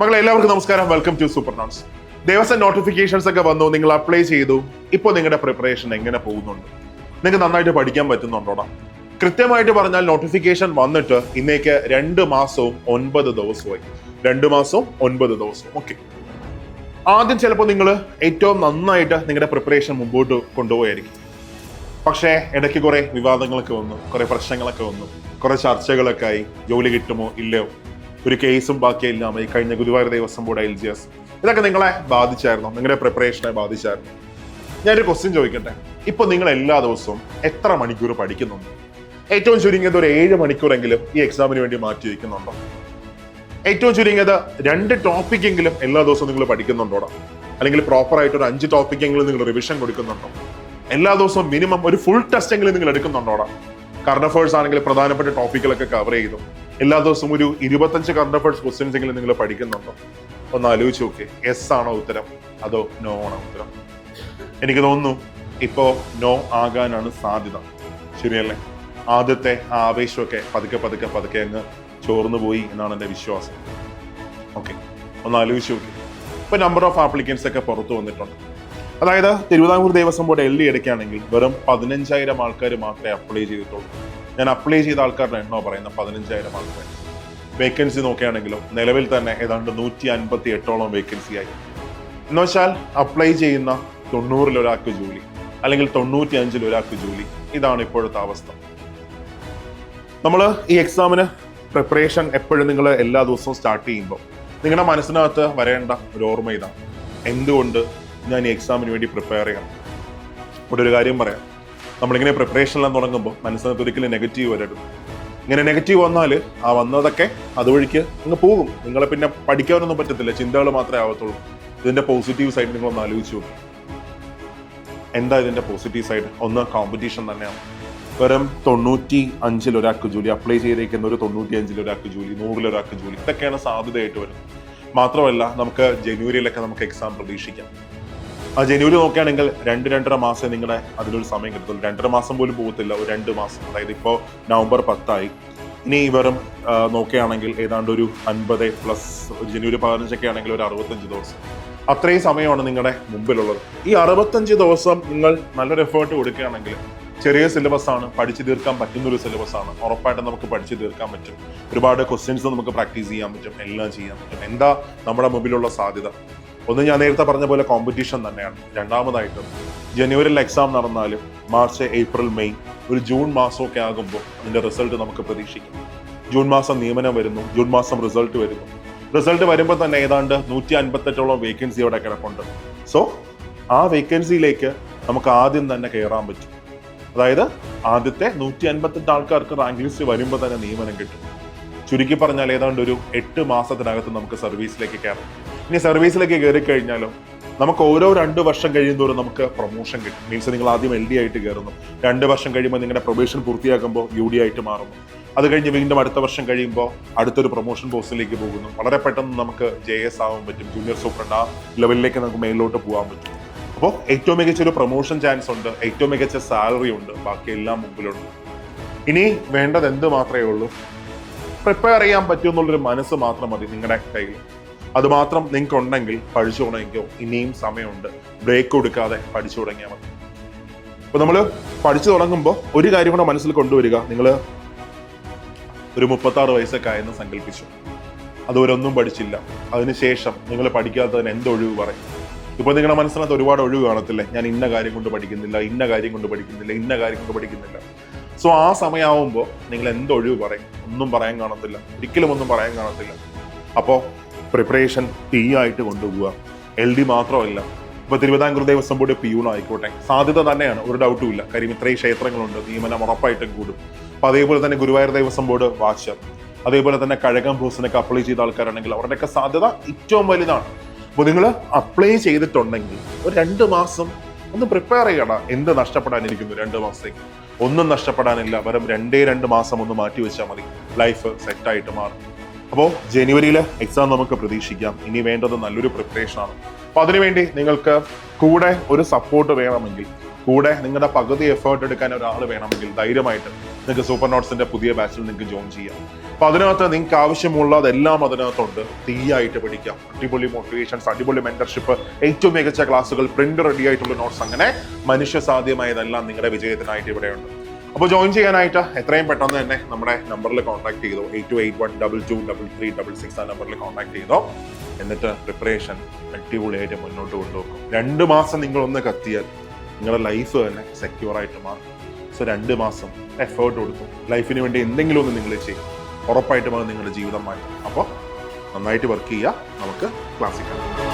മകളെ എല്ലാവർക്കും നമസ്കാരം. Welcome to super notes Devaswom notifications ഒക്കെ വന്നു. നിങ്ങൾ അപ്ലൈ ചെയ്തു. ഇപ്പോൾ നിങ്ങളുടെ പ്രിപ്പറേഷൻ എങ്ങനെ പോകുന്നുണ്ട്? നിങ്ങൾക്ക് നന്നായിട്ട് പഠിക്കാൻ പറ്റുന്നുണ്ടോടാ കൃത്യമായിട്ട് പറഞ്ഞാൽ നോട്ടിഫിക്കേഷൻ വന്നിട്ട് ഇന്നേക്ക് രണ്ട് മാസവും ഒൻപത് ദിവസമായി രണ്ട് മാസവും ഒൻപത് ദിവസവും. ഓക്കെ ആദ്യം ചിലപ്പോൾ നിങ്ങൾ ഏറ്റവും നന്നായിട്ട് നിങ്ങളുടെ പ്രിപ്പറേഷൻ മുമ്പോട്ട് കൊണ്ടുപോയായിരിക്കും. പക്ഷേ ഇടയ്ക്ക് കുറേ വിവാദങ്ങളൊക്കെ വന്നു. കുറേ പ്രശ്നങ്ങളൊക്കെ വന്നു. കുറേ ചർച്ചകളൊക്കെ ആയി. ജോലി കിട്ടുമോ? ഇല്ലയോ? ഒരു കേസും ബാക്കിയെല്ലാം ഈ കഴിഞ്ഞ Guruvayur Devaswom board L G S. ഇതൊക്കെ നിങ്ങളെ ബാധിച്ചായിരുന്നു? നിങ്ങളുടെ പ്രിപ്പറേഷനെ ബാധിച്ചായിരുന്നു? ഞാനൊരു ക്വസ്റ്റ്യൻ ചോദിക്കട്ടെ? ഇപ്പൊ നിങ്ങൾ എല്ലാ ദിവസവും എത്ര മണിക്കൂർ പഠിക്കുന്നുണ്ട്? ഏറ്റവും ചുരുങ്ങിയത് ഒരു ഏഴ് മണിക്കൂറെങ്കിലും ഈ എക്സാമിന് വേണ്ടി മാറ്റി വയ്ക്കുന്നുണ്ടോ? ഏറ്റവും ചുരുങ്ങിയത് രണ്ട് ടോപ്പിക്കെങ്കിലും എല്ലാ ദിവസവും നിങ്ങൾ പഠിക്കുന്നുണ്ടോ? അല്ലെങ്കിൽ പ്രോപ്പർ ആയിട്ട് ഒരു അഞ്ച് ടോപ്പിക്കെങ്കിലും നിങ്ങൾ റിവിഷൻ കൊടുക്കുന്നുണ്ടോ? എല്ലാ ദിവസവും മിനിമം ഒരു ഫുൾ ടെസ്റ്റ് എങ്കിലും നിങ്ങൾ എടുക്കുന്നുണ്ടോ? കറണ്ട് അഫേഴ്സ് ആണെങ്കിൽ പ്രധാനപ്പെട്ട ടോപ്പിക്കുകളൊക്കെ കവർ ചെയ്തു. എല്ലാ ദിവസവും ഒരു ഇരുപത്തഞ്ച് കറണ്ട് അഫേഴ്സ് ക്വസ്റ്റ്യൻസ് എങ്കിലും നിങ്ങൾ പഠിക്കുന്നുണ്ടോ? ഒന്ന് ആലോചിച്ച് നോക്കി. എസ് ആണോ ഉത്തരം? അതോ നോ ആണോ ഉത്തരം? എനിക്ക് തോന്നുന്നു ഇപ്പോ നോ ആകാനാണ് സാധ്യത. ശരിയല്ലേ? ആദ്യത്തെ ആ ആവേശമൊക്കെ പതുക്കെ പതുക്കെ പതുക്കെ അങ്ങ് ചോർന്നു പോയി എന്നാണ് എന്റെ വിശ്വാസം. ഓക്കെ ഒന്ന് ആലോചിച്ച് നോക്കി. ഇപ്പൊ നമ്പർ ഓഫ് ആപ്ലിക്കൻസ് ഒക്കെ പുറത്തു വന്നിട്ടുണ്ട്. അതായത് Thiruvithamkoor Devaswom board L D എടുക്കുകയാണെങ്കിൽ വെറും പതിനഞ്ചായിരം ആൾക്കാർ മാത്രമേ അപ്ലൈ ചെയ്തിട്ടുള്ളൂ. ഞാൻ അപ്ലൈ ചെയ്ത ആൾക്കാരുടെ എണ്ണോ പറയുന്ന പതിനഞ്ചായിരം ആൾക്കാർ. വേക്കൻസി നോക്കുകയാണെങ്കിലും നിലവിൽ തന്നെ ഏതാണ്ട് നൂറ്റി അൻപത്തി എട്ടോളം വേക്കൻസി ആയി എന്നുവെച്ചാൽ അപ്ലൈ ചെയ്യുന്ന തൊണ്ണൂറിൽ ഒരാൾക്ക് ജോലി അല്ലെങ്കിൽ തൊണ്ണൂറ്റി അഞ്ചിൽ ഒരാൾക്ക് ജോലി. ഇതാണ് ഇപ്പോഴത്തെ അവസ്ഥ. നമ്മൾ ഈ എക്സാമിന് പ്രിപ്പറേഷൻ എപ്പോഴും നിങ്ങൾ എല്ലാ ദിവസവും സ്റ്റാർട്ട് ചെയ്യുമ്പോൾ നിങ്ങളുടെ മനസ്സിനകത്ത് വരേണ്ട ഒരു ഓർമ്മ ഇതാണ്. എന്തുകൊണ്ട് ഞാൻ ഈ എക്സാമിന് വേണ്ടി പ്രിപ്പയർ ചെയ്യണം? ഇവിടെ ഒരു കാര്യം പറയാം. നമ്മളിങ്ങനെ പ്രിപ്പറേഷനെല്ലാം തുടങ്ങുമ്പോൾ മനസ്സിനകത്ത് ഒരിക്കലും നെഗറ്റീവ് വരരുത്. ഇങ്ങനെ നെഗറ്റീവ് വന്നാൽ ആ വന്നതൊക്കെ അതുവഴിക്ക് അങ്ങ് പോകും. നിങ്ങളെ പിന്നെ പഠിക്കാനൊന്നും പറ്റത്തില്ല. ചിന്തകൾ മാത്രമേ ആവത്തുള്ളൂ. ഇതിന്റെ പോസിറ്റീവ് സൈഡ് നിങ്ങളൊന്ന് ആലോചിച്ച് നോക്കും. എന്താ ഇതിന്റെ പോസിറ്റീവ് സൈഡ് ഒന്ന് കോമ്പറ്റീഷൻ തന്നെയാണ്. വെറും തൊണ്ണൂറ്റി അഞ്ചിൽ ഒരാൾക്ക് ജോലി അപ്ലൈ ചെയ്തിരിക്കുന്ന ഒരു തൊണ്ണൂറ്റി അഞ്ചിൽ ഒരാൾക്ക് ജോലി നൂറിൽ ഒരാൾക്ക് ജോലി. ഇതൊക്കെയാണ് സാധ്യതയായിട്ട് വരുന്നത്. മാത്രമല്ല നമുക്ക് ജനുവരിയിലൊക്കെ നമുക്ക് എക്സാം പ്രതീക്ഷിക്കാം. ആ ജനുവരി നോക്കുകയാണെങ്കിൽ രണ്ട് രണ്ടര മാസം നിങ്ങളുടെ അതിലൊരു സമയം കിട്ടത്തുള്ളൂ രണ്ടര മാസം പോലും പോകത്തില്ല ഒരു രണ്ട് മാസം. അതായത് ഇപ്പോൾ നവംബർ പത്തായി. ഇനി ഇവരും നോക്കുകയാണെങ്കിൽ ഏതാണ്ട് ഒരു അൻപത് പ്ലസ് ഒരു ജനുവരി പതിനഞ്ചൊക്കെ ആണെങ്കിൽ ഒരു അറുപത്തഞ്ച് ദിവസം. അത്രയും സമയമാണ് നിങ്ങളുടെ മുമ്പിലുള്ളത്. ഈ അറുപത്തഞ്ച് ദിവസം നിങ്ങൾ നല്ലൊരു എഫേർട്ട് കൊടുക്കുകയാണെങ്കിൽ ചെറിയ സിലബസ് ആണ് പഠിച്ചു തീർക്കാൻ പറ്റുന്ന ഒരു സിലബസ് ആണ്. ഉറപ്പായിട്ടും നമുക്ക് പഠിച്ചു തീർക്കാൻ പറ്റും. ഒരുപാട് ക്വസ്റ്റ്യൻസ് നമുക്ക് പ്രാക്ടീസ് ചെയ്യാൻ പറ്റും എല്ലാം ചെയ്യാൻ പറ്റും. എന്താ നമ്മുടെ മുമ്പിലുള്ള സാധ്യത? ഒന്ന് ഞാൻ നേരത്തെ പറഞ്ഞ പോലെ കോമ്പറ്റീഷൻ തന്നെയാണ്. രണ്ടാമതായിട്ട് ജനുവരിയിൽ എക്സാം നടന്നാലും മാർച്ച് ഏപ്രിൽ മെയ് ഒരു ജൂൺ മാസമൊക്കെ ആകുമ്പോൾ അതിന്റെ റിസൾട്ട് നമുക്ക് പ്രതീക്ഷിക്കാം. ജൂൺ മാസം നിയമനം വരുന്നു ജൂൺ മാസം റിസൾട്ട് വരുന്നു. റിസൾട്ട് വരുമ്പോൾ തന്നെ ഏതാണ്ട് നൂറ്റി അൻപത്തെട്ടോളം വേക്കൻസി അവിടെ കിടപ്പുണ്ട്. സോ ആ വേക്കൻസിയിലേക്ക് നമുക്ക് ആദ്യം തന്നെ കയറാൻ പറ്റും. അതായത് ആദ്യത്തെ നൂറ്റി അൻപത്തെട്ട് ആൾക്കാർക്ക് റാങ്ക് ലിസ്റ്റ് വരുമ്പോൾ തന്നെ നിയമനം കിട്ടും. ചുരുക്കി പറഞ്ഞാൽ ഏതാണ്ട് ഒരു എട്ട് മാസത്തിനകത്ത് നമുക്ക് സർവീസിലേക്ക് കയറാം. ഇനി സർവീസിലേക്ക് കയറി കഴിഞ്ഞാലോ? നമുക്ക് ഓരോ രണ്ട് വർഷം കഴിയുന്നതോറും നമുക്ക് പ്രൊമോഷൻ കിട്ടും. മീൻസ് നിങ്ങൾ ആദ്യം എൽ ഡി ആയിട്ട് കയറുന്നു. രണ്ട് വർഷം കഴിയുമ്പോൾ നിങ്ങളുടെ പ്രൊബേഷൻ പൂർത്തിയാക്കുമ്പോൾ യു ഡി ആയിട്ട് മാറുന്നു. അത് കഴിഞ്ഞ് വീണ്ടും അടുത്ത വർഷം കഴിയുമ്പോൾ അടുത്തൊരു പ്രൊമോഷൻ പോസ്റ്റിലേക്ക് പോകുന്നു. വളരെ പെട്ടെന്ന് നമുക്ക് ജെ എസ് ആവാൻ പറ്റും. ജൂനിയർ സൂപ്രണ്ട് ആ ലെവലിലേക്ക് നമുക്ക് മേലിലോട്ട് പോകാൻ പറ്റും. അപ്പോൾ ഏറ്റവും മികച്ച ഒരു പ്രൊമോഷൻ ചാൻസ് ഉണ്ട്. ഏറ്റവും മികച്ച സാലറി ഉണ്ട്. ബാക്കി എല്ലാം മുമ്പിലുണ്ട്. ഇനി വേണ്ടത് എന്ത് മാത്രമേ ഉള്ളൂ? പ്രിപ്പയർ ചെയ്യാൻ പറ്റുമെന്നുള്ളൊരു മനസ്സ് മാത്രം മതി നിങ്ങളുടെ കയ്യിൽ. അത് മാത്രം നിങ്ങൾക്ക് ഉണ്ടെങ്കിൽ പഠിച്ചു തുടങ്ങിക്കോ. ഇനിയും സമയമുണ്ട്. ബ്രേക്ക് കൊടുക്കാതെ പഠിച്ചു തുടങ്ങിയാൽ മതി. അപ്പൊ നമ്മൾ പഠിച്ചു തുടങ്ങുമ്പോൾ ഒരു കാര്യം കൂടെ മനസ്സിൽ കൊണ്ടുവരിക. നിങ്ങൾ ഒരു മുപ്പത്താറ് വയസ്സൊക്കെ ആയെന്ന് സങ്കല്പിച്ചു അതുവരൊന്നും പഠിച്ചില്ല. അതിനുശേഷം നിങ്ങൾ പഠിക്കാത്തതിന് എന്ത് ഒഴിവ് പറയും? ഇപ്പൊ നിങ്ങളുടെ മനസ്സിനകത്ത് ഒരുപാട് ഒഴിവ് കാണത്തില്ലേ? ഞാൻ ഇന്ന കാര്യം കൊണ്ട് പഠിക്കുന്നില്ല ഇന്ന കാര്യം കൊണ്ട് പഠിക്കുന്നില്ല ഇന്ന കാര്യം കൊണ്ട് പഠിക്കുന്നില്ല. സോ ആ സമയമാവുമ്പോൾ നിങ്ങൾ എന്തൊഴിവ് പറയും? ഒന്നും പറയാൻ കാണത്തില്ല. ഒരിക്കലും ഒന്നും പറയാൻ കാണത്തില്ല. അപ്പോൾ പ്രിപ്പറേഷൻ ടീ ആയിട്ട് കൊണ്ടുപോവുക. എൽ ഡി മാത്രമല്ല. ഇപ്പൊ തിരുവിതാംകൂർ ദേവസ്വം ബോർഡ് പിയൂൺ ആയിക്കോട്ടെ. സാധ്യത തന്നെയാണ്. ഒരു ഡൗട്ടും ഇല്ല. കാര്യം ഇത്രയും ക്ഷേത്രങ്ങളുണ്ട്. നിയമനം ഉറപ്പായിട്ടും കൂടും. അപ്പൊ അതേപോലെ തന്നെ ഗുരുവായൂർ ദേവസ്വം ബോർഡ് വാച്ചർ അതേപോലെ തന്നെ കഴകം ബ്രൂസിനൊക്കെ അപ്ലൈ ചെയ്ത ആൾക്കാരാണെങ്കിൽ അവരുടെയൊക്കെ സാധ്യത ഏറ്റവും വലുതാണ്. അപ്പോൾ നിങ്ങൾ അപ്ലൈ ചെയ്തിട്ടുണ്ടെങ്കിൽ ഒരു രണ്ട് മാസം ഒന്ന് പ്രിപ്പയർ ചെയ്യണം. എന്ത് നഷ്ടപ്പെടാനിരിക്കുന്നു രണ്ട് മാസത്തേക്ക്? ഒന്നും നഷ്ടപ്പെടാനില്ല. വെറും രണ്ടേ രണ്ട് മാസം ഒന്ന് മാറ്റി വെച്ചാൽ മതി. ലൈഫ് സെറ്റായിട്ട് മാറും. അപ്പോൾ ജനുവരിയിൽ എക്സാം നമുക്ക് പ്രതീക്ഷിക്കാം. ഇനി വേണ്ടത് നല്ലൊരു പ്രിപ്പറേഷൻ ആണ്. അപ്പൊ അതിനുവേണ്ടി നിങ്ങൾക്ക് കൂടെ ഒരു സപ്പോർട്ട് വേണമെങ്കിൽ കൂടെ നിങ്ങളുടെ പകുതി എഫേർട്ട് എടുക്കാൻ ഒരാൾ വേണമെങ്കിൽ ധൈര്യമായിട്ട് നിങ്ങൾക്ക് സൂപ്പർ നോട്ട്സിന്റെ പുതിയ ബാച്ചിൽ നിങ്ങൾക്ക് ജോയിൻ ചെയ്യാം. അപ്പൊ അതിനകത്ത് നിങ്ങൾക്ക് ആവശ്യമുള്ളതെല്ലാം അതിനകത്തുണ്ട്. തീയായിട്ട് പഠിക്കാം. അടിപൊളി മോട്ടിവേഷൻസ് അടിപൊളി മെന്റർഷിപ്പ് ഏറ്റവും മികച്ച ക്ലാസ്സുകൾ പ്രിന്റ് റെഡി ആയിട്ടുള്ള നോട്ട്സ് അങ്ങനെ മനുഷ്യ സാധ്യമായതെല്ലാം നിങ്ങളുടെ വിജയത്തിനായിട്ട് ഇവിടെയുണ്ട്. അപ്പോൾ ജോയിൻ ചെയ്യാനായിട്ട് എത്രയും പെട്ടെന്ന് തന്നെ നമ്മുടെ നമ്പറിൽ കോൺടാക്ട് ചെയ്തോ. Eight two eight one double two double three double six ആ നമ്പറിൽ കോൺടാക്ട് ചെയ്തോ. എന്നിട്ട് പ്രിപ്പറേഷൻ അടിപൊളിയായിട്ട് മുന്നോട്ട് കൊണ്ടുപോകും രണ്ട് മാസം നിങ്ങളൊന്ന് കത്തിയാൽ നിങ്ങളുടെ ലൈഫ് തന്നെ സെക്യൂർ ആയിട്ട് മാറും. സോ രണ്ട് മാസം എഫേർട്ട് കൊടുത്തു ലൈഫിന് വേണ്ടി എന്തെങ്കിലും ഒന്ന് നിങ്ങൾ ചെയ്യും. ഉറപ്പായിട്ടും അത് നിങ്ങളുടെ ജീവിതം മാറ്റും. അപ്പോൾ നന്നായിട്ട് വർക്ക് ചെയ്യുക. നമുക്ക് ക്ലാസ്സിൽ കാണാം